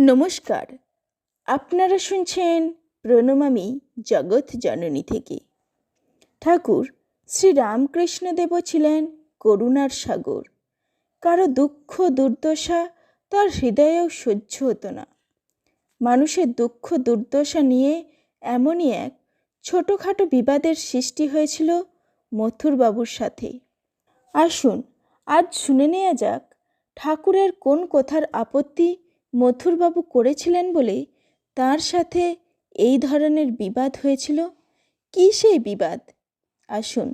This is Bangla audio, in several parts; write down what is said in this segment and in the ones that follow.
নমস্কার। আপনারা শুনছেন প্রণমামি জগৎ জননী থেকে। ঠাকুর শ্রী রামকৃষ্ণদেবও ছিলেন করুণার সাগর। কারও দুঃখ, দুর্দশা তার হৃদয়েও সহ্য হতো না। মানুষের দুঃখ, দুর্দশা নিয়ে এমনই এক ছোটোখাটো বিবাদের সৃষ্টি হয়েছিল মথুরবাবুর সাথে। আসুন, আজ শুনে নেওয়া যাক ঠাকুরের কোন কথার আপত্তি মথুরবাবু করেছিলেন বলে তার সাথে এই ধরনের বিবাদ হয়েছিল? কী সেই বিবাদ? আসুন,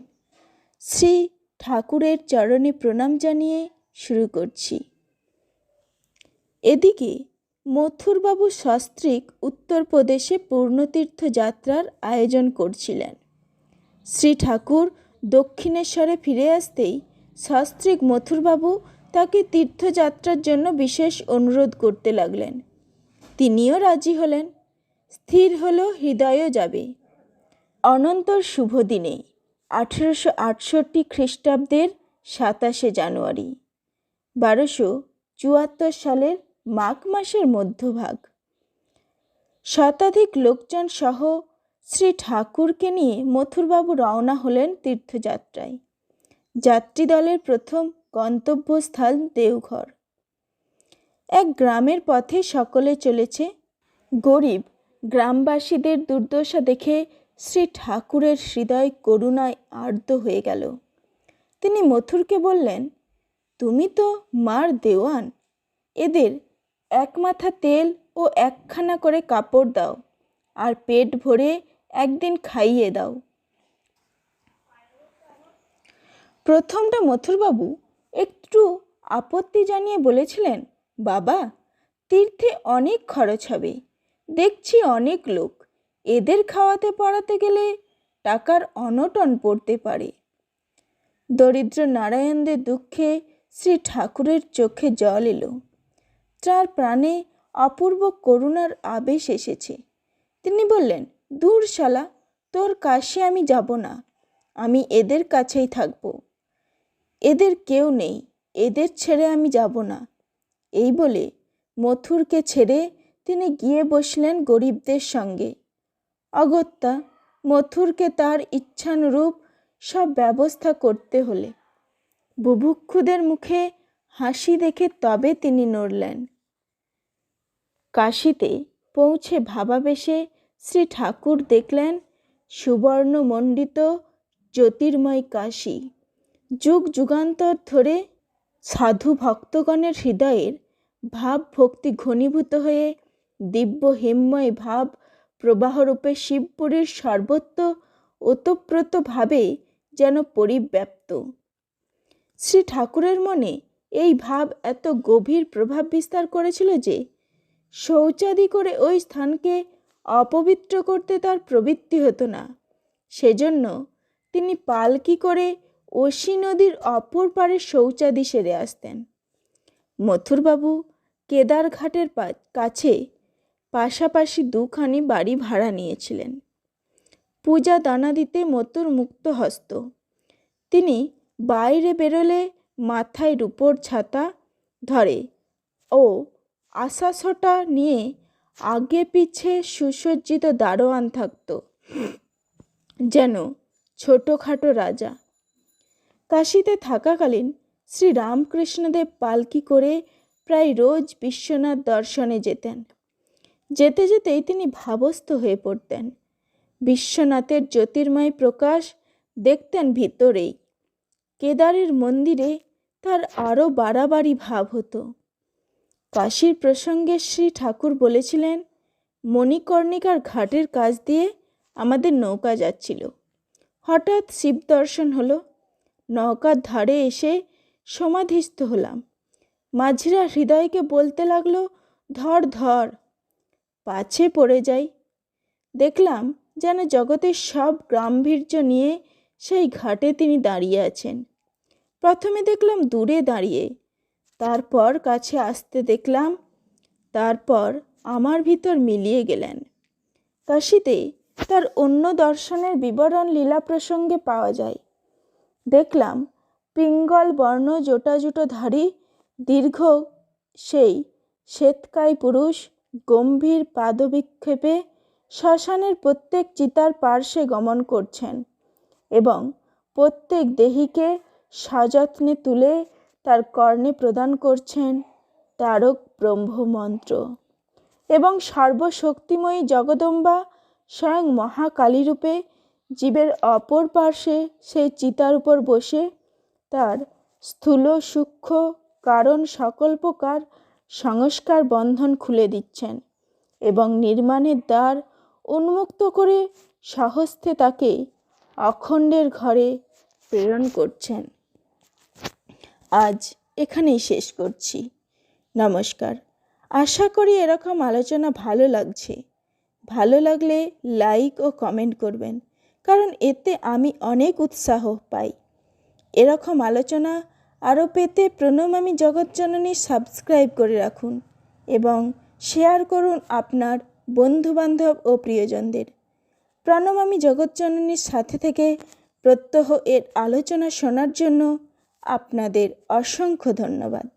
শ্রী ঠাকুরের চরণে প্রণাম জানিয়ে শুরু করছি। এদিকে মথুরবাবু সস্ত্রীক উত্তরপ্রদেশে পূর্ণতীর্থ যাত্রার আয়োজন করছিলেন। শ্রী ঠাকুর দক্ষিণেশ্বরে ফিরে আসতেই সস্ত্রীক মথুরবাবু তাকে তীর্থযাত্রার জন্য বিশেষ অনুরোধ করতে লাগলেন। তিনিও রাজি হলেন। স্থির হলো, হৃদয়ও যাবে। অনন্তর শুভ দিনে, আঠেরোশো আটষট্টি খ্রিস্টাব্দের সাতাশে জানুয়ারি, বারোশো চুয়াত্তর সালের মাঘ মাসের মধ্যভাগ। শতাধিক লোকজন সহ শ্রী ঠাকুরকে নিয়ে মথুরবাবু রওনা হলেন তীর্থযাত্রায়। যাত্রী দলের প্রথম গন্তব্যস্থল দেওঘর। এক গ্রামের পথে সকলে চলেছে। গরিব, গ্রামবাসীদের দুর্দশা দেখে শ্রী ঠাকুরের হৃদয় করুণায় আর্দ্র হয়ে গেল। তিনি মথুরকে বললেন, তুমি তো মার দেওয়ান। এদের এক মাথা তেল ও একখানা করে কাপড় দাও আর পেট ভরে একদিন খাইয়ে দাও। প্রথমটা মথুরবাবু একটু আপত্তি জানিয়ে বলেছিলেন, বাবা, তীর্থে অনেক খরচ হবে। দেখছি অনেক লোক। এদের খাওয়াতে পড়াতে গেলে টাকার অনটন পড়তে পারে দরিদ্র নারায়ণদের দুঃখে শ্রী ঠাকুরের চোখে জল এলো। তার প্রাণে অপূর্ব করুণার আবেশ এসেছে। তিনি বললেন, দূর শালা, তোর কাশে আমি যাব না। আমি এদের কাছেই থাকব। এদের কেউ নেই, এদের ছেড়ে আমি যাব না। এই বলে মথুরকে ছেড়ে তিনি গিয়ে বসলেন গরিবদের সঙ্গে। অগত্যা, মথুরকে তার ইচ্ছানুরূপ সব ব্যবস্থা করতে হলে। বুভুক্ষুদের মুখে হাসি দেখে তবে তিনি নড়লেন। কাশিতে পৌঁছে ভাবাবেশে শ্রী ঠাকুর দেখলেন সুবর্ণমণ্ডিত জ্যোতির্ময় কাশী। যুগ যুগান্তর ধরে সাধু ভক্তগণের হৃদয়ের ভাব ভক্তি ঘনীভূত হয়ে দিব্য হেমময় ভাব প্রবাহরূপে শিবপুরীর সর্বত্র ওতপ্রোতভাবে যেন পরিব্যাপ্ত। শ্রী ঠাকুরের মনে এই ভাব এত গভীর প্রভাব বিস্তার করেছিল যে শৌচাদি করে ওই স্থানকে অপবিত্র করতে তার প্রবৃত্তি হতো না। সেজন্য তিনি পালকি করে অসি নদীর অপর পারে শৌচাদি সেরে আসতেন। মথুরবাবু কেদারঘাটের কাছে পাশাপাশি দুখানি বাড়ি ভাড়া নিয়েছিলেন। পূজা দানা দিতে মতুর মুক্ত হস্ত। তিনি বাইরে বেরোলে মাথায় রূপোর ছাতা ধরে ও আশাশটা নিয়ে আগে পিছে সুসজ্জিত দারোয়ান থাকত। যেন ছোটোখাটো রাজা কাশিতে থাকাকালীন শ্রী রামকৃষ্ণদেব পালকি করে প্রায় রোজ বিশ্বনাথ দর্শনে যেতেন। যেতে যেতেই তিনি ভাবস্থ হয়ে পড়তেন। বিশ্বনাথের জ্যোতির্ময় প্রকাশ দেখতেন ভিতরেই। কেদারের মন্দিরে তার আরও বাড়াবাড়ি ভাব হতো। কাশীর প্রসঙ্গে শ্রী ঠাকুর বলেছিলেন, মণিকর্ণিকার ঘাটের কাজ দিয়ে আমাদের নৌকা যাচ্ছিল। হঠাৎ শিব দর্শন হলো নৌকার ধারে এসে সমাধিস্থ হলাম। মাঝিরা হৃদয়কে বলতে লাগল, ধর ধর, পাছে পড়ে যাই। দেখলাম যেন জগতের সব গাম্ভীর্য নিয়ে সেই ঘাটে তিনি দাঁড়িয়ে আছেন। প্রথমে দেখলাম দূরে দাঁড়িয়ে, তারপর কাছে আসতে দেখলাম, তারপর আমার ভিতর মিলিয়ে গেলেন। কাশিতে তার অন্য দর্শনের বিবরণ লীলা প্রসঙ্গে পাওয়া যায়। দেখলাম পিঙ্গল বর্ণ জোটাজুটোধারী দীর্ঘ সেই শ্বেতকায় পুরুষ, গম্ভীর পাদবিক্ষেপে শ্মশানের প্রত্যেক চিতার পার্শ্বে গমন করছেন এবং প্রত্যেক দেহিকে সযত্নে তুলে তার কর্ণে প্রদান করছেন তারক ব্রহ্মমন্ত্র। এবং সর্বশক্তিময়ী জগদম্বা স্বয়ং মহাকালী রূপে জীবের অপর পার্শ্বে সেই চিতার উপর বসে তার স্থূল সূক্ষ্ম কারণ সকল প্রকার সংস্কার বন্ধন খুলে দিচ্ছেন এবং নির্মাণের দ্বার উন্মুক্ত করে সহস্তে তাকে অখণ্ডের ঘরে প্রেরণ করছেন। আজ এখানেই শেষ করছি। নমস্কার। আশা করি এরকম আলোচনা ভালো লাগছে। ভালো লাগলে লাইক ও কমেন্ট করবেন। কারণ এতে আমি অনেক উৎসাহ পাই। এরকম আলোচনা আরও পেতে প্রণমামী জগৎজননী সাবস্ক্রাইব করে রাখুন এবং শেয়ার করুন আপনার বন্ধুবান্ধব ও প্রিয়জনদের। প্রণমামী জগৎজননীর সাথে থেকে প্রত্যহ এর আলোচনা শোনার জন্য আপনাদের অসংখ্য ধন্যবাদ।